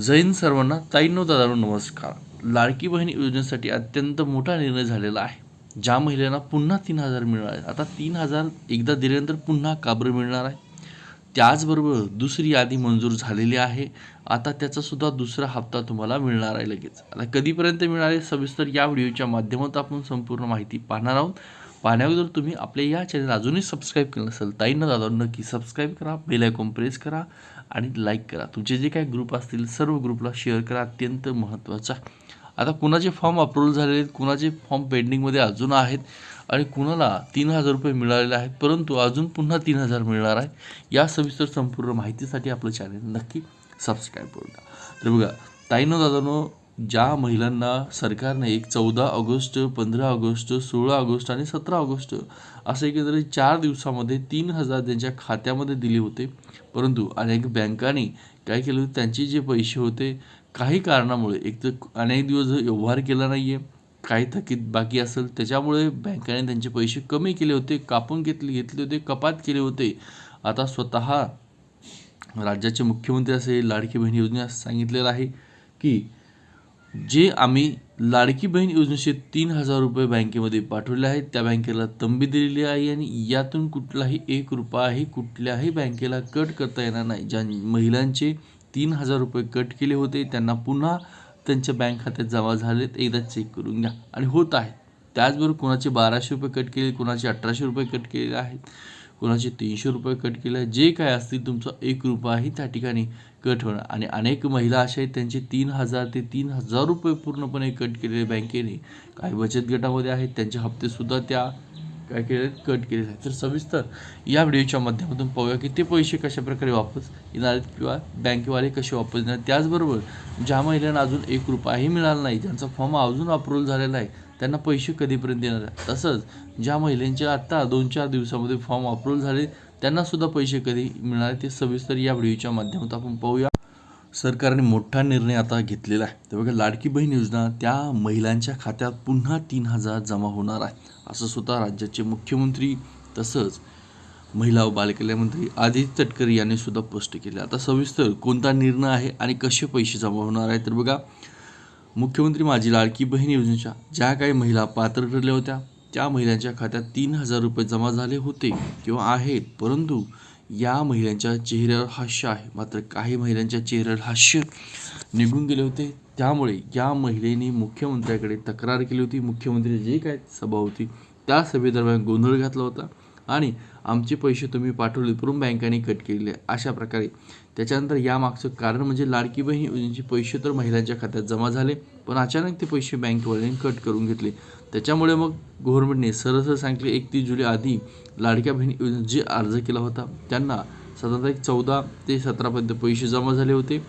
जैन सर्वांना ताईंनो दादानो नमस्कार. लाडकी बहीण योजनेसाठी अत्यंत मोठा निर्णय झालेला आहे. ज्या महिलांना पुन्हा तीन हजार मिळणार आहेत. आता तीन हजार एकदा दिल्यानंतर पुन्हा काबर मिळणार आहे? त्याचबरोबर दुसरी यादी मंजूर झालेली आहे. आता त्याचासुद्धा दुसरा हप्ता तुम्हाला मिळणार आहे लगेच. आता कधीपर्यंत मिळणार आहे? सविस्तर या व्हिडिओच्या माध्यमातून आपण संपूर्ण माहिती पाहणार आहोत. पाहण्याअगोदर तुम्ही आपल्या या चॅनल अजूनही सबस्क्राईब केलं नसेल ताईंना दादा नक्की सबस्क्राईब करा बेल आयकॉन प्रेस करा आणि लाईक करा. तुमचे जे काही ग्रुप असतील सर्व ग्रुपला शेअर करा अत्यंत महत्त्वाचा आता कुणाचे फॉर्म अप्रूव्हल झालेले आहेत कुणाचे फॉर्म पेंडिंगमध्ये अजून आहेत आणि कुणाला तीन हजार रुपये मिळालेले आहेत परंतु अजून पुन्हा तीन हजार मिळणार आहे या सविस्तर संपूर्ण माहितीसाठी आपलं चॅनल नक्की सबस्क्राईब करू द्या तर बघा ताईनो दादानो ज्या महिलांना सरकारने एक चौदा ऑगस्ट पंधरा ऑगस्ट सोळा ऑगस्ट आणि सतरा ऑगस्ट असं एकंदरीत चार दिवसामध्ये तीन हजार त्यांच्या खात्यामध्ये दिले होते. परंतु अनेक बँकांनी काय केलं होतं? त्यांचे जे पैसे होते काही कारणामुळे एक तर अनेक दिवस व्यवहार केला नाही आहे काही थकीत बाकी असेल त्याच्यामुळे बँकाने त्यांचे पैसे कमी केले होते कापून घेतले घेतले होते कपात केले होते. आता स्वतः राज्याचे मुख्यमंत्री असे लाडकी बहीण योजनेस सांगितलेलं आहे की जे आम्ही लाडकी बहीण योजनेचे तीन हजार रुपये बँकेमध्ये पाठवले आहेत त्या बँकेला तंबी दिलेली आहे आणि यातून कुठलाही एक रुपयाही कुठल्याही बँकेला कट करता येणार नाही. ज्या महिलांचे तीन हजार रुपये कट केले होते त्यांना पुन्हा त्यांच्या बँक खात्यात जमा झालेत. एकदा चेक करून घ्या. आणि होत आहे. त्याचबरोबर कोणाचे बाराशे रुपये कट केले कोणाचे अठराशे रुपये कट केलेले आहेत. कोणाचे तीनशे रुपये कट केले जे काय असतील तुमचा एक रुपयाही त्या ठिकाणी कट होणार. आणि अनेक महिला अशा आहेत त्यांचे तीन हजार ते तीन हजार रुपये पूर्णपणे कट केलेले बँकेने काही बचत गटामध्ये आहेत त्यांचे हप्तेसुद्धा त्या काय केले कट केलेले आहेत. तर सविस्तर या व्हिडिओच्या माध्यमातून पाहूया की ते पैसे कशाप्रकारे वापस येणार आहेत किंवा बँकेवाले कसे वापस येणार त्याचबरोबर ज्या महिलांना अजून एक रुपयाही मिळाला नाही ज्यांचा फॉर्म अजून अप्रूव्हल झालेला आहे त्यांना पैसे कधीपर्यंत येणार आहे? तसंच ज्या महिलांचे आत्ता दोन चार दिवसामध्ये फॉर्म अप्रूव्ह झाले त्यांनासुद्धा पैसे कधी मिळणार ते सविस्तर या व्हिडिओच्या माध्यमातून आपण पाहूया. सरकारने मोठा निर्णय आता घेतलेला आहे. तर बघा लाडकी बहीण योजना त्या महिलांच्या खात्यात पुन्हा तीन हजार जमा होणार आहे असं स्वतः राज्याचे मुख्यमंत्री तसंच महिला व बालकल्याण मंत्री आदित्य तटकरे यांनी सुद्धा स्पष्ट केले. आता सविस्तर कोणता निर्णय आहे आणि कसे पैसे जमा होणार आहे तर बघा मुख्यमंत्री माझी लाडकी बहीण योजनेच्या ज्या काही महिला पात्र ठरल्या होत्या त्या महिलांच्या खात्यात तीन हजार रुपये जमा झाले होते किंवा आहेत. परंतु या महिलांच्या चेहऱ्यावर हास्य आहे. मात्र काही महिलांच्या चेहऱ्यावर हास्य निघून गेले होते. त्यामुळे या महिलेने मुख्यमंत्र्याकडे तक्रार केली होती. मुख्यमंत्री जे काय सभा होती त्या सभेदरम्यान गोंधळ घातला होता. आणि आमचे पैसे तुम्ही पाठवले करून बँकांनी कट केलेले अशा प्रकारे. त्याच्यानंतर यामागचं कारण म्हणजे लाडकी बहीण योजनेचे पैसे तर महिलांच्या खात्यात जमा झाले पण अचानक ते पैसे बँकवाल्यांनी कट करून घेतले. त्याच्यामुळे मग गव्हर्नमेंटने सरसर सांगितले एकतीस जुलै आधी लाडक्या बहीण योजनेत जे अर्ज केला होता त्यांना साधारणतः एक चौदा ते सतरापर्यंत पैसे जमा झाले होते.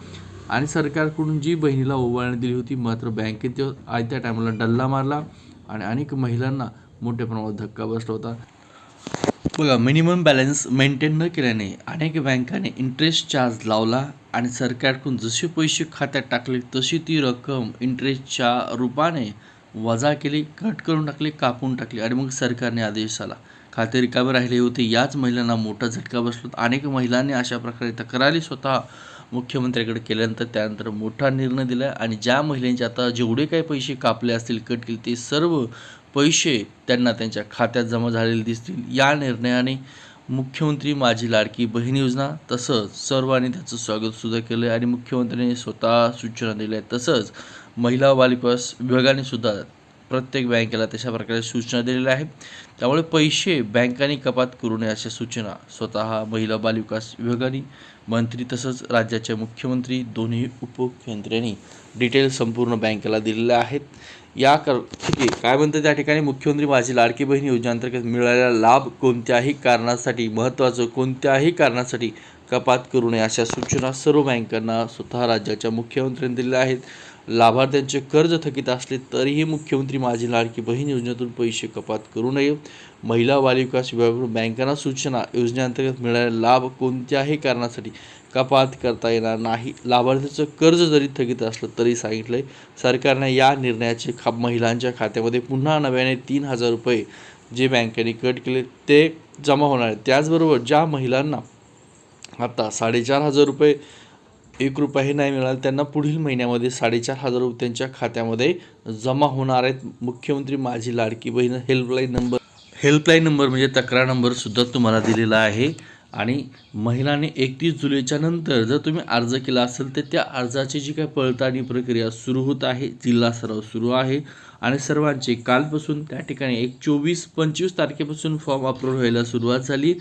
आणि सरकारकडून जी बहिणीला ओवाळणी दिली होती मात्र बँकेत आयत्या टायमाला डल्ला मारला आणि अनेक महिलांना मोठ्या प्रमाणात धक्का बसला होता. बघा मिनिमम बॅलन्स मेंटेन न केल्याने अनेक बँकाने इंटरेस्ट चार्ज लावला आणि सरकारकडून जसे पैसे खात्यात टाकले तशी ती रक्कम इंटरेस्टच्या रूपाने वजा केली कट करून टाकली कापून टाकली आणि मग सरकारने आदेश आला. खाते रिकामे राहिले होते. याच महिलांना मोठा झटका बसला अनेक महिलांनी अशा प्रकारे तक्रारी स्वतः मुख्यमंत्र्याकडे केल्यानंतर त्यानंतर मोठा निर्णय दिला आणि ज्या महिलांचे आता जेवढे काही पैसे कापले असतील कट केले ते सर्व पैसे त्यांना त्यांच्या खात्यात जमा झालेले दिसतील. या निर्णयाने मुख्यमंत्री माझी लाडकी बहीण योजना तसंच सर्वांनी त्याचं स्वागतसुद्धा केलं आहे आणि मुख्यमंत्र्यांनी स्वतः सूचना दिल्या आहेत. तसंच महिला बालिकास विभागाने सुद्धा प्रत्येक बँकेला तशा प्रकारे सूचना दिलेल्या आहेत. त्यामुळे पैसे बँकांनी कपात करू नये अशा सूचना स्वतः महिला बालविकास विभागाने मंत्री तसंच राज्याचे मुख्यमंत्री दोन्ही उपमुख्यमंत्र्यांनी डिटेल संपूर्ण बँकेला दिलेल्या आहेत. या कर काय म्हणतं त्या ठिकाणी? मुख्यमंत्री माझी लाडकी बहीण योजनेअंतर्गत मिळालेला लाभ कोणत्याही कारणासाठी महत्त्वाचं कोणत्याही कारणासाठी कपात करू नये अशा सूचना सर्व बँकांना स्वतः राज्याच्या मुख्यमंत्र्यांनी दिलेल्या आहेत. लाभार्थ्यांचे कर्ज थकीत असले तरीही मुख्यमंत्री माझी लाडकी बहीण योजनेतून पैसे कपात करू नये. महिला बालविकास विभागाकडून बँकांना सूचना योजनेअंतर्गत मिळणारे लाभ कोणत्याही कारणासाठी कपात करता येणार नाही. लाभार्थ्याचं कर्ज जरी थकीत असलं तरी सांगितलं आहे सरकारने या निर्णयाचे खा महिलांच्या खात्यामध्ये पुन्हा नव्याने तीन हजार रुपये जे बँकेने कट केले ते जमा होणार आहे त्याचबरोबर ज्या महिलांना आता साडेचार हजार रुपये एक रुपयाही नाही मिळाला. त्यांना पुढील महिन्यामध्ये साडेचार हजार रुपये त्यांच्या खात्यामध्ये जमा होणार आहेत. मुख्यमंत्री माझी Ladki Bahin helpline number helpline number म्हणजे तक्रार नंबरसुद्धा तुम्हाला दिलेला आहे. आणि महिलांनी एकतीस जुलैच्या नंतर जर तुम्ही अर्ज केला असेल तर त्या अर्जाची जी काही पडताळणी प्रक्रिया सुरू होत आहे जिल्हा सराव सुरू आहे. आणि सर्वांचे कालपासून त्या ठिकाणी एक चोवीस पंचवीस तारखेपासून फॉर्म अपलोड व्हायला सुरुवात झाली.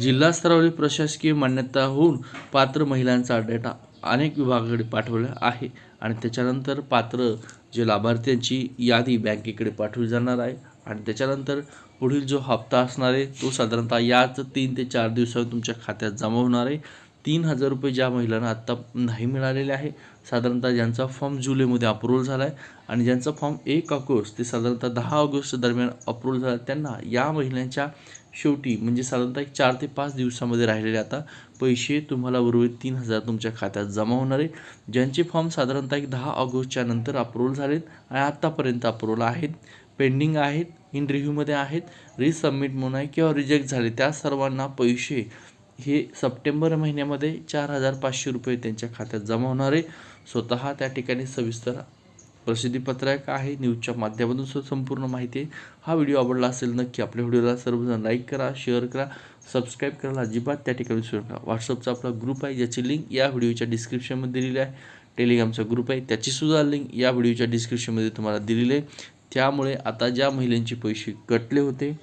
जिल्हा स्तरावरील प्रशासकीय मान्यता होऊन पात्र महिलांचा डेटा अनेक विभागाकडे पाठवला आहे. आणि त्याच्यानंतर पात्र जे लाभार्थ्यांची यादी बँकेकडे पाठवली जाणार आहे. आणि त्याच्यानंतर पुढील जो हप्ता असणार आहे तो साधारणतः याच तीन ते चार दिवसावर तुमच्या खात्यात जमा होणार आहे. तीन हजार रुपये ज्या महिलांना आत्ता नाही मिळालेले आहे साधारणतः ज्यांचा फॉर्म जुलैमध्ये अप्रूव्हल झाला आहे आणि ज्यांचा फॉर्म एक ऑगस्ट ते साधारणतः दहा ऑगस्ट दरम्यान अप्रूव्हल झाला त्यांना या महिन्याच्या शेवटी म्हणजे साधारणतः एक चार ते पाच दिवसामध्ये राहिलेले आता पैसे तुम्हाला उर्वरित तीन हजार तुमच्या खात्यात जमा होणार आहे ज्यांचे फॉर्म साधारणतः एक दहा ऑगस्टच्या नंतर अप्रूव्हल झालेत आणि आत्तापर्यंत अप्रूव्हल आहेत. पेंडिंग आहेत इन रिव्ह्यूमध्ये आहेत रिसबमिट म्हणून आहे किंवा रिजेक्ट झाले त्या सर्वांना पैसे हे सप्टेंबर महिन्यामध्ये चार हजार पाचशे रुपये त्यांच्या खात्यात जमा होणार आहे. स्वतः त्या ठिकाणी सविस्तर प्रसिद्धीपत्रक आहे. न्यूजच्या माध्यमातून सुद्धा संपूर्ण माहिती आहे. हा व्हिडिओ आवडला असेल नक्की आपल्या व्हिडिओला सर्वजण लाईक करा शेअर करा सबस्क्राईब करायला अजिबात त्या ठिकाणी विसरू नका. व्हॉट्सअपचा आपला ग्रुप आहे ज्याची लिंक या व्हिडिओच्या डिस्क्रिप्शनमध्ये दिलेली आहे. टेलिग्रामचा ग्रुप आहे त्याचीसुद्धा लिंक या व्हिडिओच्या डिस्क्रिप्शनमध्ये तुम्हाला दिलेली आहे. त्यामुळे आता ज्या महिलांचे पैसे कटले होते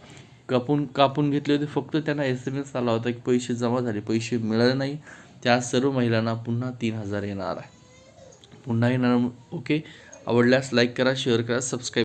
कापून कापून घेतले होते फक्त त्यांना एस एम एस आला होता की पैसे जमा झाले पैसे मिळाले नाही. त्या सर्व महिलांना पुन्हा तीन हजार येणार आहे. पुन्हा येणार ओके आवडल्यास लाईक करा शेअर करा सबस्क्राईब